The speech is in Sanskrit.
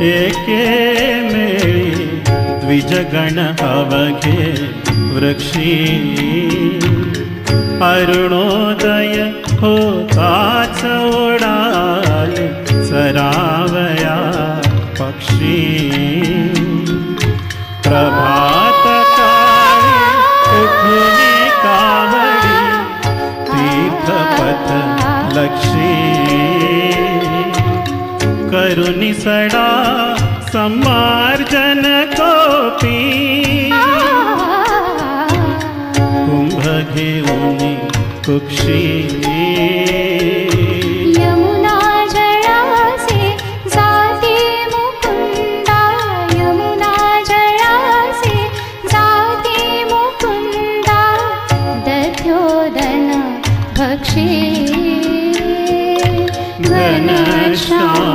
एके मेळी द्विजगण अवघे वृक्षी अरुणोदय होताच ओडाल सरावया पक्षी प्रभात काळी उठली कावडी तीर्थपथ लक्ष्मी सडा सम्मार्जन कोपी। घेऊनी कुक्षी। यमुना जळासे जाती मुकुंदा। यमुना जाती मुकुंदा। दध्योदन भक्षे। घनश्याम